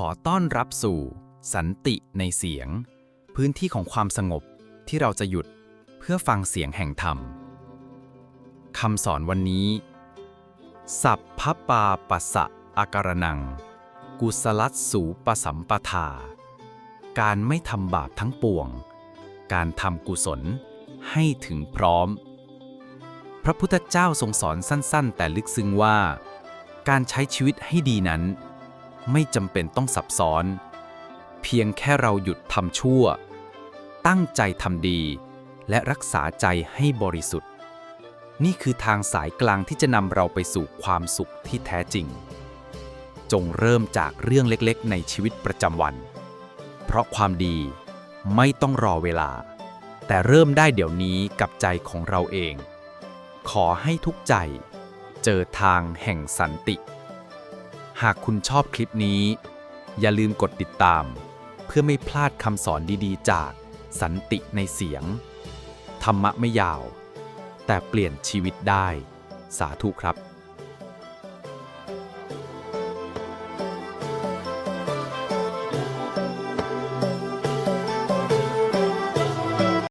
ขอต้อนรับสู่ สันติในเสียง พื้นที่ของความสงบที่เราจะหยุดเพื่อฟังเสียงแห่งธรรมคำสอนวันนี้ สัพพปาปัสสะอาการนัง กุสลัสสูปสัมปทา การไม่ทำบาปทั้งปวง การทำกุศลให้ถึงพร้อม พระพุทธเจ้าทรงสอนสั้น ๆ แต่ลึกซึ้งว่า การใช้ชีวิตให้ดีนั้น ไม่จำเป็นต้องซับซ้อน เพียงแค่เราหยุดทำชั่ว ตั้งใจทำดี และรักษาใจให้บริสุทธิ์ นี่คือทางสายกลางที่จะนำเราไปสู่ความสุขที่แท้จริง จงเริ่มจากเรื่องเล็กๆ ในชีวิตประจำวัน เพราะความดีไม่ต้องรอเวลา แต่เริ่มได้เดี๋ยวนี้กับใจของเราเอง ขอให้ทุกใจ เจอทางแห่งสันติ หากคุณชอบคลิปนี้ อย่าลืมกดติดตาม เพื่อไม่พลาดคำสอนดีๆ จากสันติในเสียง ธรรมะไม่ยาว แต่เปลี่ยนชีวิตได้ สาธุครับ